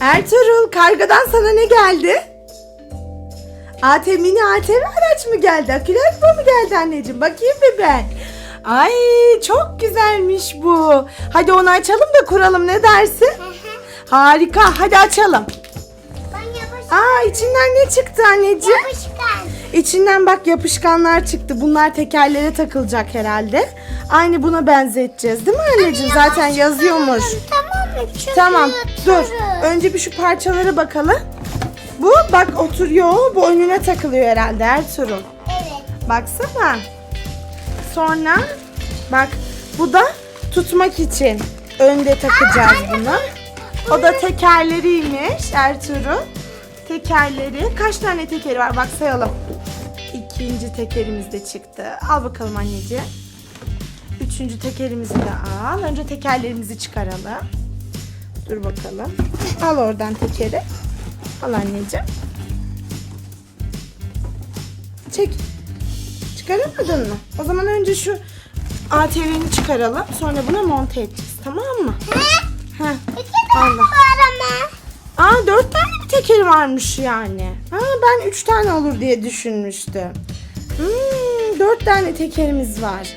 Ertuğrul kargadan sana ne geldi? AT mini ATV araç mı geldi? Akülü araba mı geldi anneciğim? Bakayım bir ben. Ay çok güzelmiş bu. Hadi onu açalım da kuralım ne dersin? Harika hadi açalım. Aa içinden ne çıktı anneciğim? yapışkan. İçinden bak yapışkanlar çıktı. Bunlar tekerlere takılacak herhalde. Aynı buna benzeteceğiz değil mi anneciğim? Zaten yazıyormuş. Tamam? Çünkü Tamam dur. yatarız. Önce bir şu parçalara bakalım. Bu bak oturuyor. Bu önüne takılıyor herhalde Ertuğrul. Evet. Baksana. Sonra bak bu da tutmak için önde takacağız bunu. O da tekerleriymiş Ertuğrul. Tekerleri. Kaç tane tekeri var bak sayalım. İkinci tekerimiz de çıktı. Al bakalım anneciğim. Üçüncü tekerimizi de al. Önce tekerlerimizi çıkaralım. Dur bakalım. Al oradan tekeri. Al anneciğim. Çek. Çıkaramadın mı? O zaman önce şu ATV'ni çıkaralım. Sonra buna monte edeceğiz. Tamam mı? İki tane Allah. Aa dört tane bir tekeri varmış yani. Ha, ben üç tane olur diye düşünmüştüm. Hmm, dört tane tekerimiz var.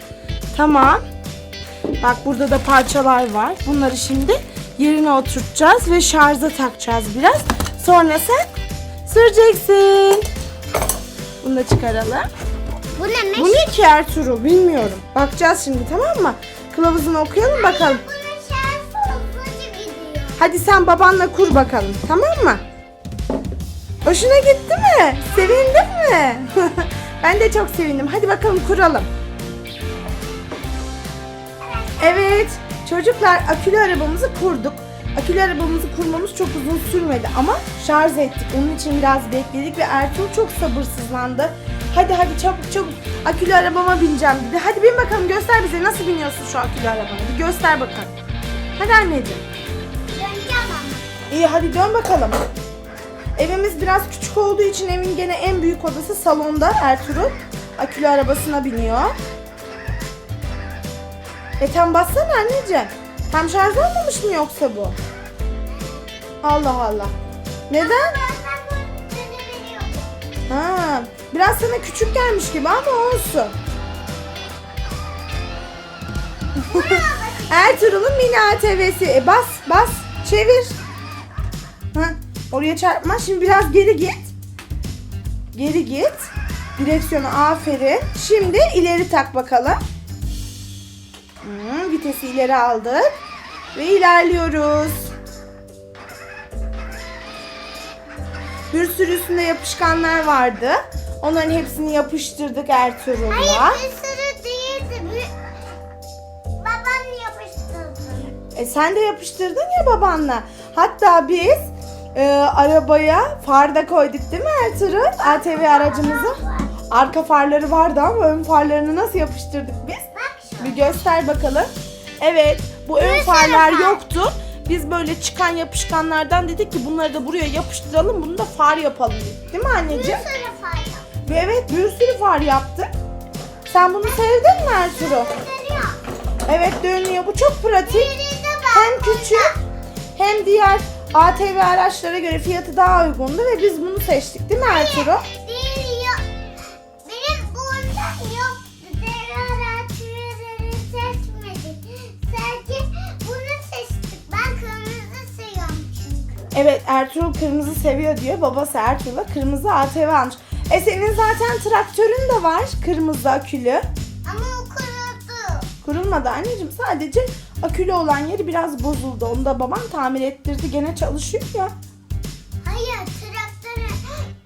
Tamam. Bak burada da parçalar var. Bunları şimdi yerine oturtacağız ve şarja takacağız biraz. Sonra sen süreceksin. Bunu da çıkaralım. Bu ne? Bu ne ki Ertuğrul bilmiyorum. Bakacağız şimdi tamam mı? Kılavuzunu okuyalım bakalım. Bunun şarjı hızlıca gidiyor. Hadi sen babanla kur bakalım tamam mı? Hoşuna gitti mi? Sevindin mi? ben de çok sevindim. Hadi bakalım kuralım. Evet çocuklar akülü arabamızı kurduk. Akülü arabamızı kurmamız çok uzun sürmedi ama şarj ettik. Onun için biraz bekledik ve Ertuğrul çok sabırsızlandı. Hadi hadi çabuk çabuk akülü arabama bineceğim dedi. Hadi bin bakalım göster bize nasıl biniyorsun şu akülü arabana. Bir göster bakalım. Hadi anneciğim. Döneceğim ama. İyi hadi dön bakalım. Evimiz biraz küçük olduğu için evin gene en büyük odası salonda Ertuğrul. Akülü arabasına biniyor. E tam bassana anneciğim. Tam şarj olmamış mı yoksa bu? Allah Allah. Neden? Ha, biraz sana küçük gelmiş gibi ama olsun. Ertuğrul'un mini ATV'si. E bas bas çevir. Ha, oraya çarpma. Şimdi biraz geri git. Geri git. Direksiyonu aferin. Şimdi ileri tak bakalım. Hmm, vitesi ileri aldık. Ve ilerliyoruz. Bir sürü üstünde yapışkanlar vardı. Onların hepsini yapıştırdık Ertuğrul'la. Hayır bir sürü değildi. Bir... Babam yapıştırdı. E sen de yapıştırdın ya babanla. Hatta biz e, arabaya far da koyduk değil mi Ertuğrul? ATV aracımıza. Arka farları vardı ama ön farlarını nasıl yapıştırdık biz? Bir göster bakalım. Evet bu ön Bir farlar far. yoktu. Biz böyle çıkan yapışkanlardan dedik ki bunları da buraya yapıştıralım. Bunu da far yapalım dedik. Değil mi Bir anneciğim? sürü fayda. Ve evet bir sürü far yaptık. Sen bunu sevdin mi Ertuğrul? Evet dönüyor. Bu çok pratik. Hem küçük hem diğer ATV araçlara göre fiyatı daha uygundu ve biz bunu seçtik değil mi Ertuğrul? Evet Ertuğrul kırmızı seviyor diyor. Babası Ertuğrul'a kırmızı ATV almış. E senin zaten traktörün de var kırmızı akülü. Ama o kırıldı. Kurulmadı anneciğim sadece akülü olan yeri biraz bozuldu. Onu da babam tamir ettirdi gene çalışıyor ya. Hayır traktörün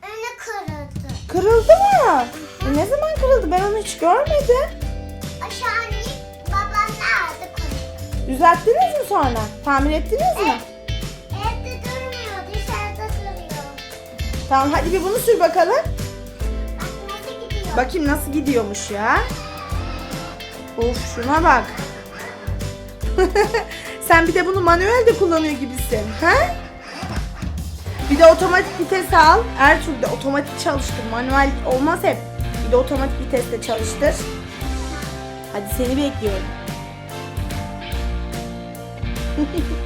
önü kırıldı. Kırıldı mı? E ne zaman kırıldı ben onu hiç görmedim. Aşağı babam nerede kırıldı? Düzelttiniz mi sonra? Tamir ettiniz mi? Evde Tamam hadi bir bunu sür bakalım. Bak nasıl gidiyor. Bakayım nasıl gidiyormuş ya. Of şuna bak. Sen bir de bunu manuel de kullanıyor gibisin. Ha? Bir de otomatik vites al. Ertuğrul de otomatik çalıştır. Manuel olmaz hep. Bir de otomatik vitesle çalıştır. Hadi seni bekliyorum.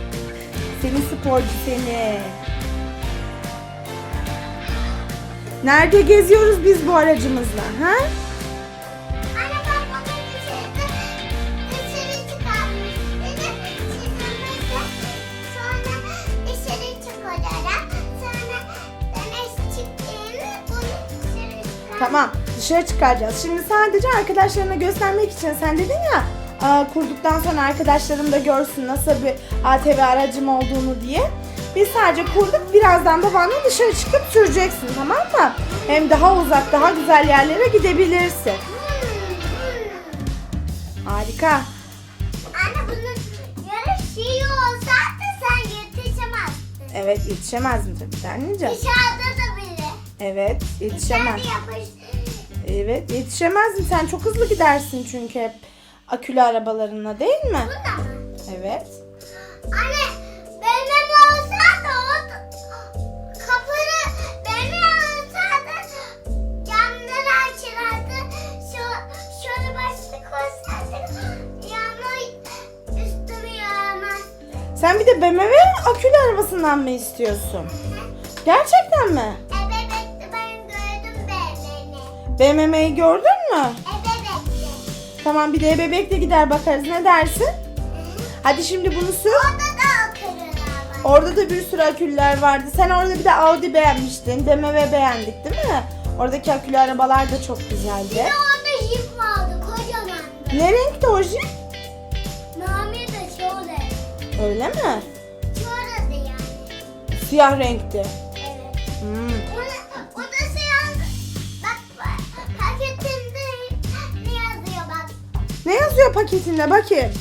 Seni sporcu seni. Nerede geziyoruz biz bu aracımızla? Ha? Tamam dışarı çıkaracağız. Şimdi sadece arkadaşlarına göstermek için sen dedin ya kurduktan sonra arkadaşlarım da görsün nasıl bir ATV aracım olduğunu diye. Biz sadece kurduk birazdan babanla dışarı çıkıp süreceksin tamam mı? Hem daha uzak daha güzel yerlere gidebilirsin. Harika. Anne bunun yarış şeyi olsaydı sen yetişemezdin. Evet yetişemez mi tabii de anneciğim? Dışarıda da bile. Evet yetişemez. Dışarıda yapış. Evet yetişemezsin sen çok hızlı gidersin çünkü hep akülü arabalarınla değil mi? Bunda mı? Evet. Anne Bir de BMW akülü arabasından mı istiyorsun? Gerçekten mi? Ebebekte ben gördüm bebeğini. BMW'yi gördün mü? Ebebekte. Tamam bir de bebekle gider bakarız ne dersin? Hadi şimdi bunu sür. Orada da akıllılar var. Orada da bir sürü aküller vardı. Sen orada bir de Audi beğenmiştin. BMW beğendik değil mi? Oradaki akülü arabalar da çok Bir güzeldi. de orada jip vardı kocamandı. Ne renkti o jip? Öyle mi? De yani. Siyah renkti. Evet. Hmm. O da, o da siyah. Bak bak, paketinde ne yazıyor bak. Ne yazıyor paketinde bakayım.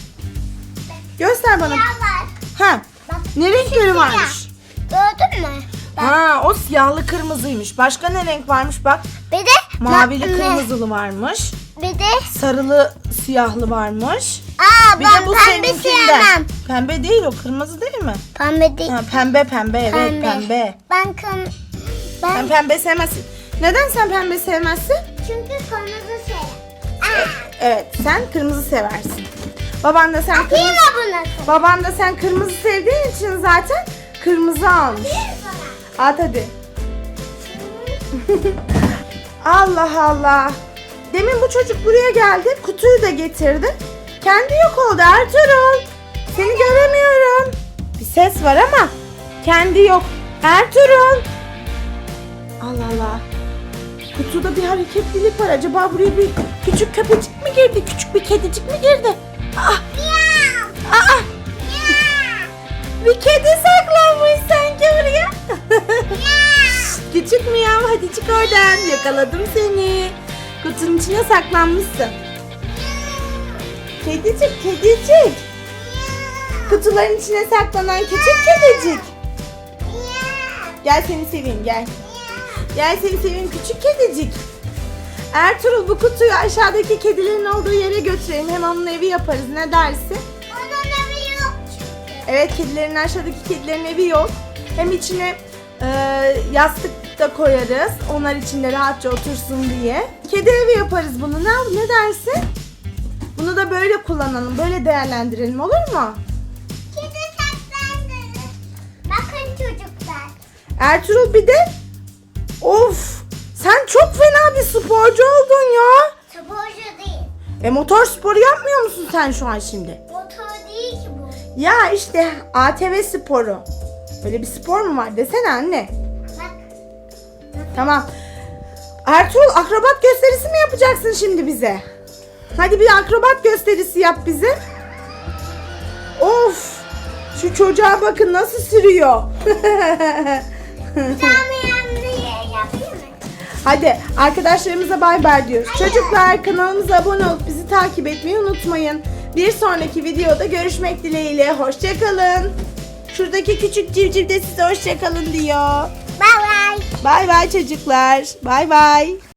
Göster bana. Siyah var. Ha. Bak. Ne renkleri varmış? Gördün mü? Bak. Ha o siyahlı kırmızıymış. Başka ne renk varmış bak. Bir de Mavili ma- kırmızılı varmış. Bir de Sarılı siyahlı varmış. Aa Bir ben de bu pembe sevmem. Pembe değil o kırmızı değil mi? Pembe değil. Ha, pembe pembe evet pembe. Ben kım ben Sen pembe sevmezsin. Neden sen pembe sevmezsin? çünkü kırmızı. Aa, Evet sen kırmızı seversin. Baban da sen atayım kırmızı, baban da sen kırmızı sevdiğin için zaten kırmızı almış. At hadi. Allah Allah. Demin bu çocuk buraya geldi. Kutuyu da getirdi. Kendi yok oldu Ertuğrul. Seni göremiyorum. Bir ses var ama kendi yok. Ertuğrul. Allah Allah. Kutuda bir hareketlilik var. Acaba buraya bir küçük köpecik mi girdi? Küçük bir kedicik mi girdi? Ah, aa, miyav, bir kedi saklanmış sanki buraya. Küçük miyav hadi çık oradan. Yakaladım seni. Kutunun içine saklanmışsın. Kedicik kedicik. Kutuların içine saklanan küçük kedicik. Gel seni seveyim gel. Gel seni seveyim küçük kedicik. Ertuğrul bu kutuyu aşağıdaki kedilerin olduğu yere götürelim. Hem onun evi yaparız ne dersin? Onun evi yok çünkü. Evet kedilerin aşağıdaki kedilerin evi yok. Hem içine e, yastık da koyarız. Onlar içinde rahatça otursun diye. Kedi evi yaparız bunu. Ne, ne dersin? Bunu da böyle kullanalım. Böyle değerlendirelim olur mu? Ertuğrul bir de of sen çok fena bir sporcu oldun ya. Sporcu değil. E motor sporu yapmıyor musun sen şu an şimdi? Motor değil ki bu. Ya işte ATV sporu. Böyle bir spor mu var desene anne. Bak. Tamam. Ertuğrul akrobat gösterisi mi yapacaksın şimdi bize? Hadi bir akrobat gösterisi yap bize. Of! Şu çocuğa bakın nasıl sürüyor. Hadi arkadaşlarımıza bay bay diyoruz. Çocuklar kanalımıza abone olup bizi takip etmeyi unutmayın. Bir sonraki videoda görüşmek dileğiyle. Hoşçakalın. Şuradaki küçük civciv de size hoşçakalın diyor. Bye bye. Bay bay çocuklar. Bay bay.